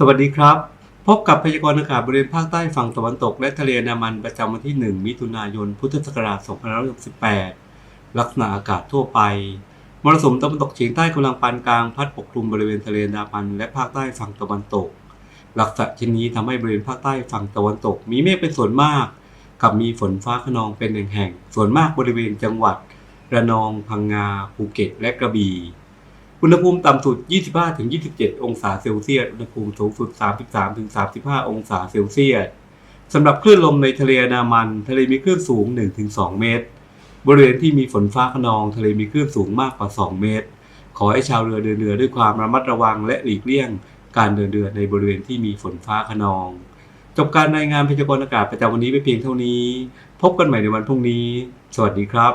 สวัสดีครับ พบกับพยากรณ์อากาศบริเวณภาคใต้ฝั่งตะวันตก และทะเลนดามันประจำวันที่ 1 มิถุนายน พุทธศักราช2568 ลักษณะอากาศทั่วไป มรสุมตะวันตกเฉียงใต้กำลังปานกลางพัดปกคลุมบริเวณทะเลนดามันและภาคใต้ฝั่งตะวันตก ลักษณะเช่นนี้ทำให้บริเวณภาคใต้ฝั่งตะวันตก มีเมฆเป็นส่วนมาก กับมีฝนฟ้าขนองเป็นแห่งๆส่วนมากบริเวณจังหวัด ระนอง พังงา ภูเก็ต และกระบี่ อุณหภูมิต่ำสุด 25-27 องศาเซลเซียส อุณหภูมิสูงสุด 33-35 องศาเซลเซียสสำหรับคลื่นลมในทะเลนามัน ทะเลมีคลื่นสูง 1-2 เมตร บริเวณที่มีฝนฟ้าขนอง ทะเลมีคลื่นสูงมากกว่า 2 เมตร ขอให้ชาวเรือเดินเรือด้วยความระมัดระวังและหลีกเลี่ยง การเดินเรือในบริเวณที่มีฝนฟ้าขนอง จบการรายงานพยากรณ์อากาศประจำวันนี้ไปเพียงเท่านี้ พบกันใหม่ในวันพรุ่งนี้ สวัสดีครับ